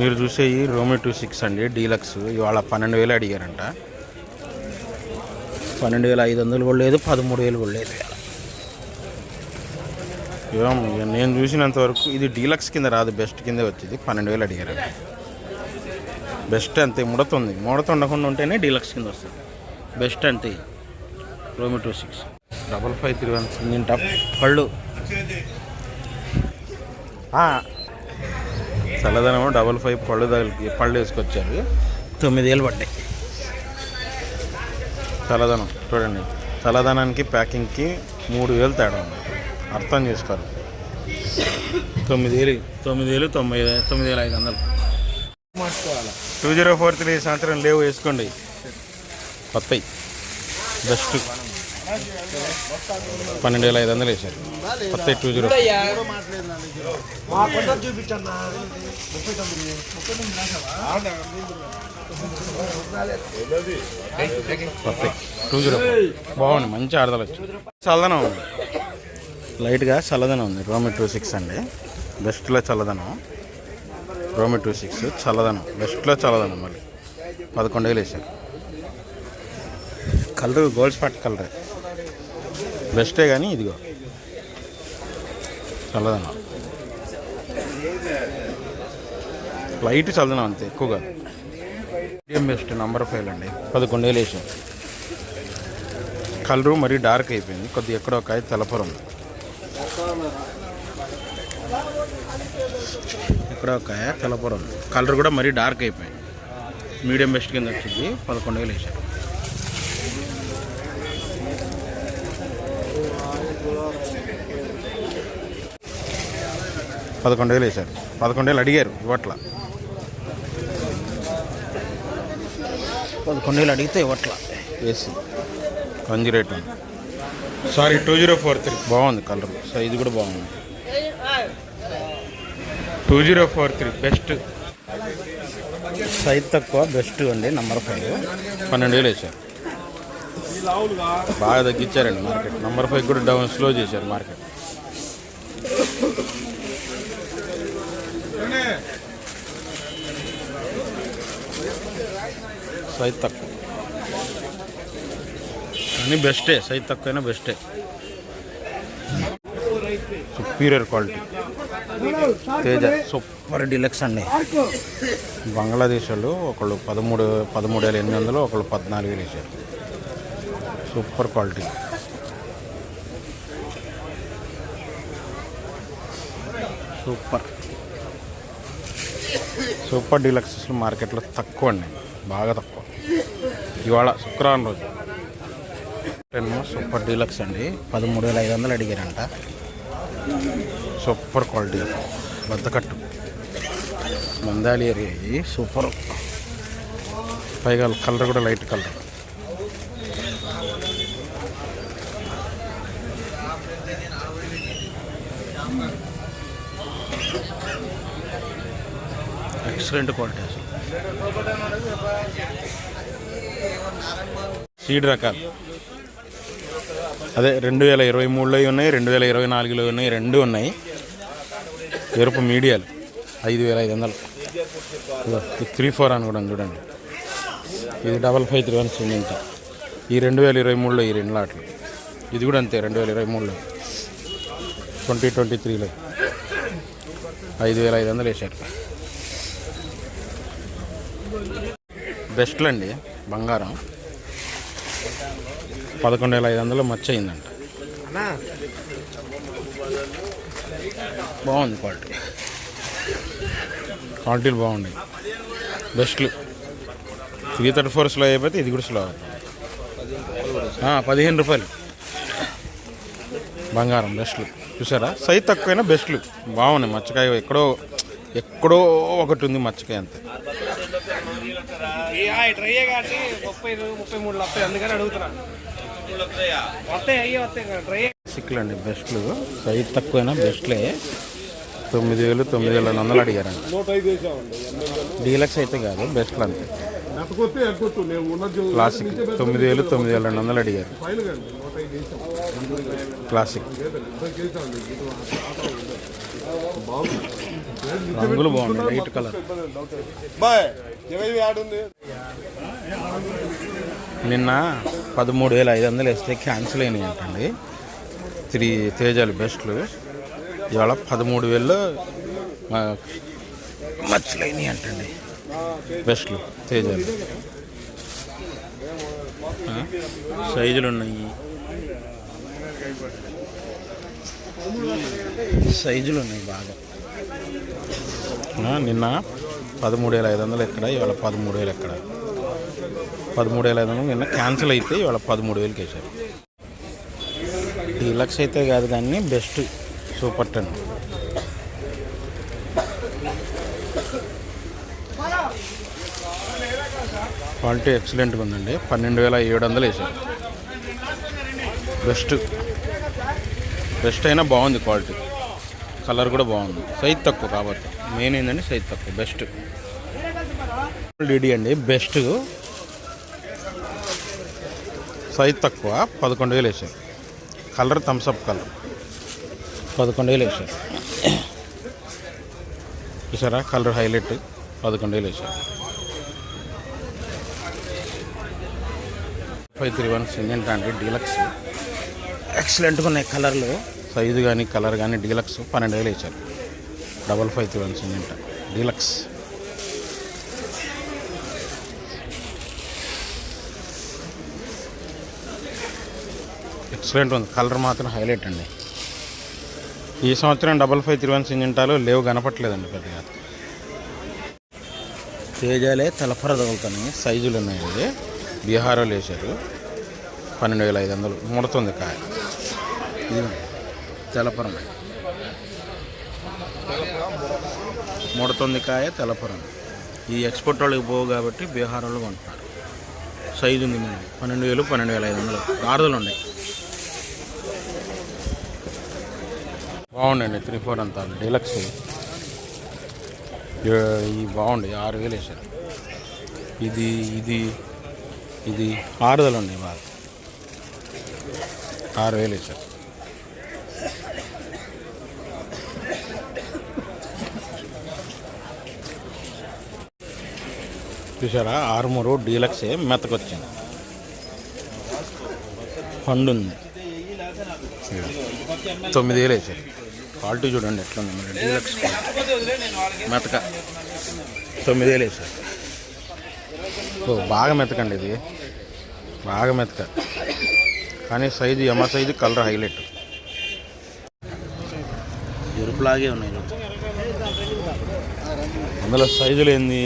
మీరు చూసే ఈ రోమి టూ సిక్స్ అండి డీలక్స్. ఇవాళ పన్నెండు వేలు అడిగారంట. పన్నెండు వేల ఐదు వందలు కూడా లేదు పదమూడు వేలు కూడా లేదు. ఇక నేను చూసినంత వరకు ఇది డీలక్స్ కింద రాదు బెస్ట్ కింద వచ్చింది పన్నెండు వేలు అడిగారంట బెస్ట్ అంతే ముడతుంది. ముడత ఉండకుండా ఉంటేనే డీలక్స్ కింద వస్తుంది. బెస్ట్ అంతే రోమి two six. Double five three one single top పళ్ళు. చల్లదనం డబల్ ఫైవ్ పళ్ళు తగిలి పళ్ళు వేసుకొచ్చారు. తొమ్మిది వేలు పడ్డాయి. చల్లదనం చూడండి. చల్లదనానికి ప్యాకింగ్కి మూడు వేలు తేడా అర్థం చేసుకోరు. తొమ్మిది వేలు తొమ్మిది వేలు తొంభై తొమ్మిది వేల ఐదు వందలు. టూ జీరో ఫోర్ త్రీ సంవత్సరం లేవు వేసుకోండి. కొత్తవి బెస్ట్. పన్నెండు వేల ఐదు వందలు వేశారు. కొత్త టూ జీరో టూ జీరో బాగుంది మంచి ఆడదలు వచ్చి చల్లదనం ఉంది. లైట్గా చల్లదనం ఉంది. రోమి టూ సిక్స్ అండి. బెస్ట్లో చల్లదనం. రోమి టూ సిక్స్ చల్లదనం. బెస్ట్లో చల్లదనం మళ్ళీ. పదకొండు వేలు వేసారు కలర్ గోల్డ్ స్పాట్ కలరే. బెస్టే కానీ ఇదిగో. చల్లదనం. లైట్ చల్లదనం అంతే ఎక్కువగా. మీడియం బెస్ట్ నంబర్ ఫైవ్ అండి పదకొండు వేలు వేసాం కలరు మరీ డార్క్ అయిపోయింది కొద్దిగా ఎక్కడో ఒక తెల్లపురం ఇక్కడ ఒక తెల్లపురం కలర్ కూడా మరీ డార్క్ అయిపోయింది. మీడియం బెస్ట్ కింద వచ్చింది పదకొండు వేలు వేసారు పదకొండు వేలు వేశారు. పదకొండు వేలు అడిగారు ఇవ్వట్ల. పదకొండు వేలు అడిగితే ఇవ్వట్ల. ఏసీ కంజి రేట్ ఉంది. Sorry two zero four three. బాగుంది కలర్. సైజు కూడా బాగుంది. Two zero four three best. Size తక్కువ బెస్ట్ అండి నంబర్ ఫైవ్. పన్నెండు వేలు వేశారు. బాగా తగ్గించారండి మార్కెట్. నంబర్ ఫైవ్ కూడా డౌన్ స్లో చేశారు మార్కెట్. సైజ్ తక్కువ. అన్నీ బెస్టే సైజ్ తక్కువైనా బెస్టే. Superior quality Teja. Super deluxe అండి. బంగ్లాదేశ్ వాళ్ళు ఒకళ్ళు పదమూడు పదమూడు వేల ఎనిమిది వందలు ఒకళ్ళు పద్నాలుగు వేలు వేసారు super quality. Super. Super deluxe మార్కెట్లో తక్కువ అండి. బాగా తక్కువ. ఇవాళ శుక్రవారం రోజు. ఏమో సూపర్ డీలక్స్ అండి. పదమూడు వేల ఐదు వందలు అడిగారంట. Super quality. బద్దకట్టు. మందాలి ఏరియా ఇది. సూపర్. పైగా కలర్ కూడా లైట్ కలర్. ఎక్సలెంట్ క్వాలిటీ అసలు. సీడ్ రకాలు అదే రెండు వేల ఇరవై మూడులో ఉన్నాయి రెండు వేల ఇరవై నాలుగులో ఉన్నాయి రెండు ఉన్నాయి. ఎరుపు మీడియాలు ఐదు వేల ఐదు వందలు. త్రీ ఫోర్ అని కూడా చూడండి. ఇది double five three one cement ఈ రెండు వేల ఇరవై మూడులో ఈ రెండు లాట్లు. ఇది కూడా అంతే రెండు వేల ఇరవై మూడులో. ట్వంటీ ట్వంటీ త్రీలో. ఐదు వేల ఐదు వందలు వేశారు. బెస్ట్లు అండి బంగారం. పదకొండు వేల ఐదు వందలు మచ్చ అయిందంట బాగుంది క్వాలిటీ. క్వాలిటీలు బాగున్నాయి. బెస్ట్లు. త్రీ థర్టీ ఫోర్ స్లో అయిపోతే ఇది కూడా స్లో అవుతుంది. పదిహేను రూపాయలు. బంగారం బెస్ట్లు. చూసారా? సైజ్ తక్కువైనా బెస్ట్లు. బాగున్నాయి. మచ్చకాయ ఎక్కడో ఎక్కడో ఒకటి ఉంది మచ్చకాయ అంతే. ట్రై కాబట్టి ముప్పై ముప్పై మూడు వస్తాయి అందుకని అడుగుతున్నాను వస్తాయి అయ్యే వస్తాయి ట్రై సిక్కులు అండి బెస్ట్లు. సైజ్ తక్కువైనా బెస్ట్లే. తొమ్మిది వేలు తొమ్మిది వేల వందలు అడిగారండి డీలక్స్ అయితే కాదు బెస్ట్లు అంతే. క్లాసిక్ తొమ్మిది వేలు తొమ్మిది వేల రెండు వందలు అడిగారు. క్లాసిక్ రంగులు బాగున్నాయి లైట్ కలర్. నిన్న పదమూడు వేల ఐదు వందలు వేస్తే క్యాన్సిల్ అయినాయి అంటండి. త్రీ తేజాలు బెస్ట్లు. ఇవాళ పదమూడు వేలు మచ్చలు అయినాయి అంటండి. బెస్ట్లు తేజాలు. సైజులు ఉన్నాయి. సైజులు ఉన్నాయి బాగా. నిన్న పదమూడు వేల ఐదు వందలు ఎక్కడ ఇవాళ పదమూడు వేలు ఎక్కడ? పదమూడు వేల ఐదు వందలు నిన్న క్యాన్సిల్ అయితే ఇవాళ పదమూడు వేలకి వేశారు డీలక్స్ అయితే కాదు కానీ బెస్ట్ సూపర్ టెన్. క్వాలిటీ ఎక్సలెంట్గా ఉందండి. పన్నెండు వేల ఏడు వందలు వేసారు. బెస్ట్. బెస్ట్ అయినా బాగుంది క్వాలిటీ. కలర్ కూడా బాగుంది. సైజ్ తక్కువ కాబట్టి. మెయిన్ ఏంటంటే సైజ్ తక్కువ. బెస్ట్. డీడీ అండి. బెస్ట్. సైజ్ తక్కువ. పదకొండు వేలు వేసాయి కలర్ థమ్స్అప్ కలర్. పదకొండు వేలు వేసాయి చూసారా? Colour highlight. పదకొండు వేలు వేసాయి ఫైవ్ త్రీ వన్ సింగ్ అండి డీలక్స్. ఎక్సలెంట్గా ఉన్నాయి కలర్లు. సైజు కానీ కలర్ కానీ డీలక్స్ పన్నెండు వేలు వేసారు double five three one Syngenta deluxe. Excellent ఉంది. కలర్ మాత్రం హైలైట్ అండి. ఈ సంవత్సరం డబల్ ఫైవ్ త్రీ వన్ సింజెంటాలు లేవు కనపట్లేదండి పెద్దగా. తేజాలే తలపర తగులుతున్నాయి. సైజులు ఉన్నాయి ఇవి బీహార్లో వేశారు. పన్నెండు వేల ఐదు వందలు ముడుతుంది కాయ. ఇది తెలపరం ముడుతుంది కాయ తెలపరం ఈ ఎక్స్పోర్ట్ వాళ్ళకి పోవు కాబట్టి బీహార్ వాళ్ళు కొంటున్నారు. సైజు ఉంది మరి. పన్నెండు వేలు పన్నెండు వేల ఐదు వందలు. ఆరుదలు ఉన్నాయి. బాగుండండి త్రీ ఫోర్ అంతా. డీలక్స్. ఈ బాగుంది. ఆరు వేలు వేసారు ఇది ఇది ఇది ఆరుదలు ఉన్నాయి బాగా. ఆరు వేలు వేసారు చూసారా? ఆరుమూరు డీలక్సే మెత్తకొచ్చింది. పండు ఉంది తొమ్మిది వేలు వేసారు క్వాలిటీ చూడండి ఎట్లా ఉంది మరి. డీలక్స్ మెతక తొమ్మిది వేలు వేసారు ఓ బాగా మెతకండి ఇది. బాగా మెతక కానీ సైజు ఎమ సైజు కలర్ హైలైట్. ఎరుపులాగే ఉన్నాయి. అందులో సైజులు ఏంది?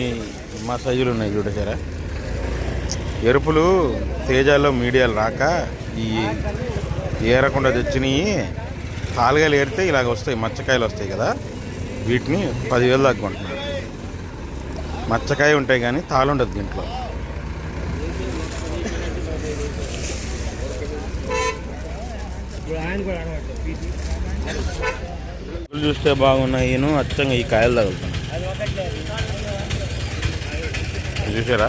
మా సైజులు ఉన్నాయి చూడసారా ఎరుపులు తేజాల్లో మీడియాలు రాక ఈ ఏరకుండా తెచ్చినవి తాలుగాలు ఏరితే ఇలాగ వస్తాయి మచ్చకాయలు వస్తాయి కదా. వీటిని పదివేలు దాకా కొంటున్నారు మచ్చకాయ ఉంటాయి కానీ తాలు ఉండదు దీంట్లో. చూస్తే బాగున్నాయి అచ్చంగా ఈ కాయలు తగులుతున్నాయి. చూసారా?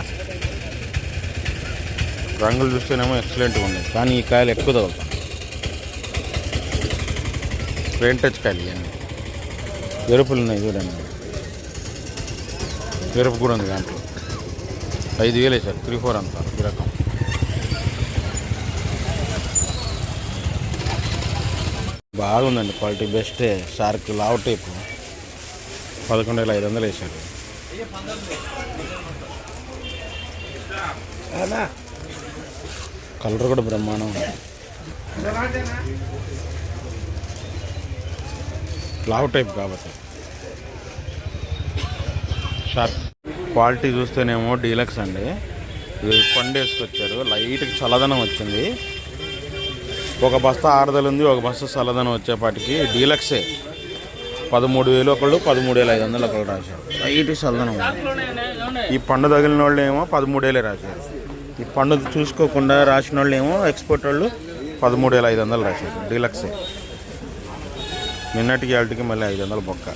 రంగులు చూస్తేనేమో ఎక్సలెంట్గా ఉన్నాయి. కానీ ఈ కాయలు ఎక్కువ తగులుతాయి. పెయింట్ టచ్ కాయలు ఇవన్నీ. ఎరుపులు ఉన్నాయి చూడండి. ఎరుపు కూడా ఉంది దాంట్లో. ఐదు వేలు వేసారు త్రీ ఫోర్ అంతా. ఈ రకం. బాగుందండి క్వాలిటీ. బెస్టే. షార్క్ లావ్ టైపు. పదకొండు వేల ఐదు వందలు వేసారు కలర్ కూడా బ్రహ్మాండం. ఉంది లావ్ టైప్ కాబట్టి. షార్ప్. క్వాలిటీ చూస్తేనేమో డీలక్స్ అండి. ఇది పండు వేసుకొచ్చారు లైట్కి చల్లదనం వచ్చింది. ఒక బస్తా ఆరుదలు ఉంది ఒక బస్తా చల్లదనం వచ్చేపాటికి డీలక్సే. పదమూడు వేలు ఒకళ్ళు పదమూడు వేల ఐదు వందలు ఒకళ్ళు రాశారు. లైట్ చల్లదనం ఈ పండు తగిలిన వాళ్ళు ఏమో పదమూడు వేలే రాశారు. ఈ పండు చూసుకోకుండా రాసిన వాళ్ళు ఏమో ఎక్స్పోర్ట్ వాళ్ళు పదమూడు వేల ఐదు వందలు రాశారు డీలక్సే. నిన్నటికి వాళ్ళకి మళ్ళీ ఐదు వందలు బొక్క.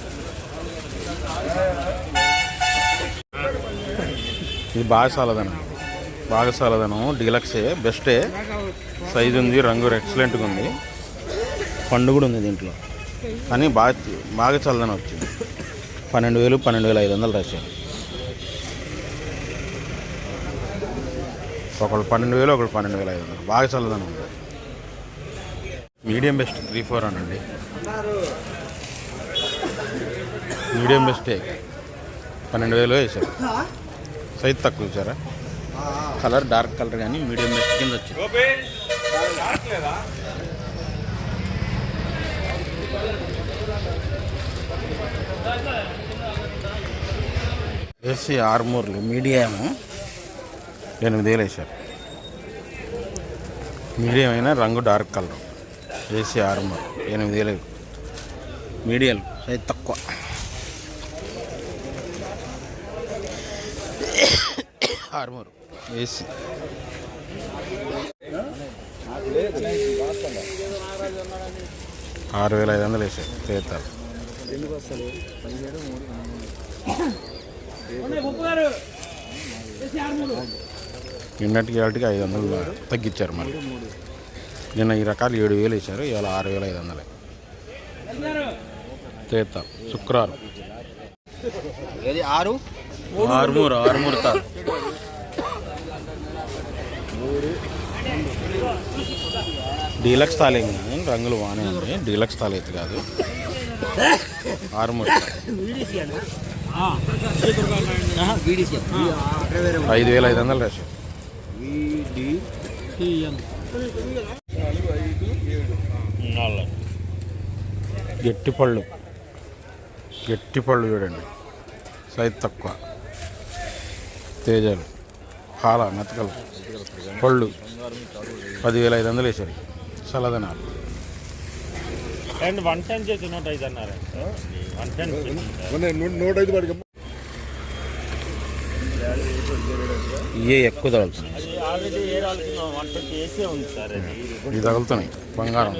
ఇది బాగా చల్లదనం బాగా డీలక్సే బెస్టే సైజు ఉంది రంగు ఎక్సలెంట్గా ఉంది. పండు కూడా ఉంది దీంట్లో. కానీ బాగా బాగా చల్లదనం వచ్చింది. పన్నెండు వేలు పన్నెండు వేల ఐదు వందలు రాశారు ఒకళ్ళు పన్నెండు వేలు ఒకళ్ళు పన్నెండు వేల ఐదు వందలు బాగా చల్లదనం ఉంది. మీడియం బెస్ట్ త్రీ ఫోర్ అనండి. మీడియం బెస్టే పన్నెండు వేలు వేసారు. సైజ్ తక్కువ ఇచ్చారా కలర్ డార్క్ కలర్ కానీ మీడియం బెస్ట్ కింద వచ్చింది. ఏసీ ఆర్మూర్లు మీడియాము ఎనిమిది వేలు వేసారు మీడియం అయినా రంగు డార్క్ కలర్. ఏసీ ఆర్మూర్ ఎనిమిది వేలు మీడియం సైజ్ తక్కువ. ఆర్మూర్. ఏసీ ఆరు వేల ఐదు వందలు వేసాయి తీర్థాలు నిన్నటికి వాటికి ఐదు వందలు తగ్గించారు మళ్ళీ నిన్న ఈ రకాలు ఏడు వేలు వేశారు ఇవాళ ఆరు వేల ఐదు వందలే. తీర్థాలు శుక్రవారం. ఆరు? ఆరుమూరు ఆరుమూరు తాలు డీలక్స్ తాలే కానీ రంగులు బాగానే ఉన్నాయి. డీలక్స్ తాలు అయితే కాదు. ఆరుమూరు ఐదు వేల ఐదు వందలు రాశారు. గట్టి పళ్ళు. గట్టి పళ్ళు చూడండి. సైజ్ తక్కువ. తేజాలు. పాల మెతకలు. పళ్ళు. పదివేల ఐదు వందలు వేసారు చల్లదనాలు అండ్ వన్ టెన్ చేసి నూట ఐదు అన్నారు. వన్ టెన్ నూట ఐదు. ఇవే ఎక్కువ తగులుతున్నాయి already A one twenty AC ఉంది సార్ తగులుతున్నాయి. బంగారం.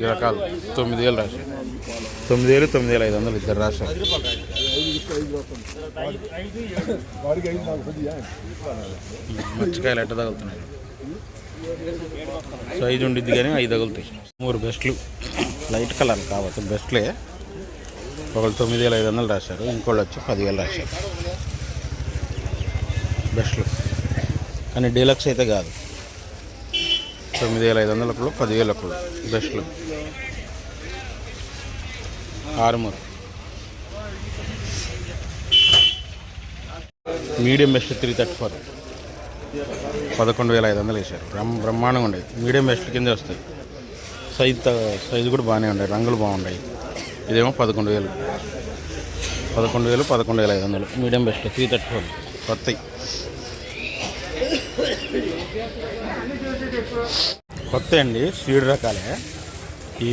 ఈ రకాలు. తొమ్మిది వేలు రాశారు. తొమ్మిది వేలు తొమ్మిది వేల ఐదు వందలు ఇద్దరు రాశారు. వాడికి మర్చికాయలు ఎట్ట తగులుతున్నాయి? సైజు ఉండిద్ది కానీ ఐదు తగులుతాయి. మూడు బెస్ట్లు. లైట్ కలర్ కాబట్టి బెస్ట్లే. ఒకళ్ళు తొమ్మిది వేల ఐదు వందలు రాశారు. ఇంకోళ్ళు వచ్చి పదివేలు రాశారు. బెస్ట్లు. కానీ డీలక్స్ అయితే కాదు. తొమ్మిది వేల ఐదు వందలకు పదివేల ఒకళ్ళు బెస్ట్లు. Armoor. Medium best three thirty four. పదకొండు వేల ఐదు వందలు వేసారు బ్రహ్మాండంగా ఉండేది మీడియం బెస్ట్ కింద వస్తాయి. సైజ్ త- సైజు కూడా బాగానే ఉన్నాయి. రంగులు బాగున్నాయి. ఇదేమో పదకొండు వేలు. పదకొండు వేలు పదకొండు వేల ఐదు వందలు. Medium best three thirty four. కొత్తవి కొత్త అండి సీడ్ రకాలే. ఈ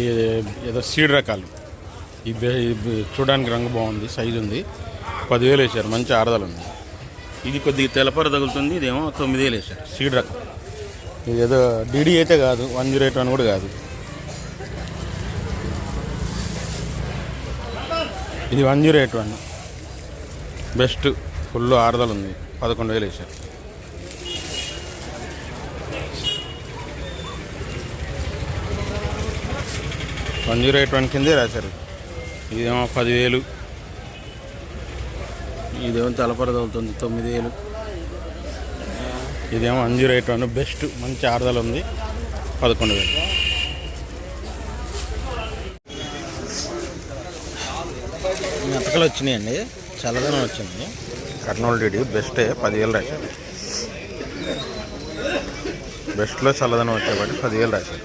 ఏదో సీడ్ రకాలు. ఈ చూడడానికి రంగు బాగుంది సైజు ఉంది. పదివేలు వేసారు మంచి ఆరదలు ఉంది ఇది కొద్దిగా తెలపర తగులుతుంది ఇదేమో తొమ్మిది వేలు వేసారు సీడ్ రకం. ఇది ఏదో డీడీ అయితే కాదు వన్ జీరో ఎయిట్ వన్ కూడా కాదు. ఇది one zero eight one. Best full ఆరుదల ఉంది పదకొండు వేలు వేసారు వన్ జీరో ఎయిట్ వన్ కిందే రాశారు. ఇదేమో పదివేలు. ఇదేమో తలపర తగులుతుంది తొమ్మిది వేలు ఇదేమో one zero eight one best మంచి ఆరుదల ఉంది. పదకొండు వేలు. మెతకలు వచ్చినాయండి చల్లదనం వచ్చింది. కర్నూలు డీడీ బెస్టే పదివేలు రాశారు. బెస్ట్లో చల్లదనం వచ్చేవాటి పదివేలు రాశారు.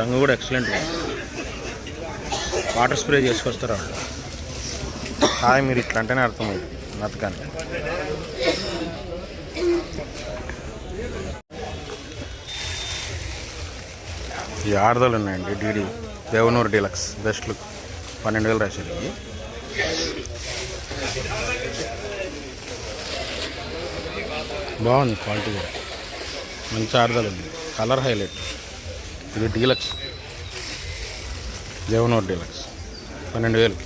రంగు కూడా ఎక్సలెంట్ వాటర్ స్ప్రే చేసుకొస్తారు? వాళ్ళు హాయ్ మీరు ఇట్లా అంటేనే అర్థమైంది మెతకానికి ఈ ఆరుదలు ఉన్నాయండి DD Devanur deluxe best look. పన్నెండు వేలు రాశారు ఇవి. బాగుంది క్వాలిటీ కూడా. మంచి ఆరుదలు ఉంది. Colour highlight. ఇది డీలక్స్. దేవనూరు డీలక్స్ పన్నెండు వేలు.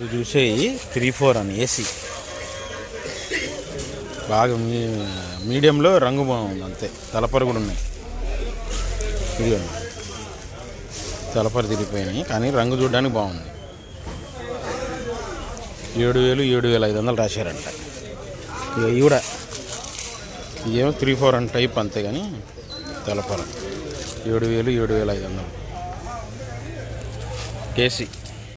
ఇది చూసేయి త్రీ ఫోర్ అని ఏసీ. బాగా మీ మీడియంలో రంగు బాగుంది అంతే. తలపరు కూడా ఉన్నాయి. ఇదిగోండి తెలపరి తిరిగిపోయినాయి కానీ రంగు చూడడానికి బాగుంది. ఏడు వేలు ఏడు వేల ఐదు వందలు రాశారంట. ఇవి కూడా ఇదేమో త్రీ ఫోర్ అండ్ టైప్ అంతే కానీ తెలపర ఏడు వేలు ఏడు వేల ఐదు వందలు. కేసీ.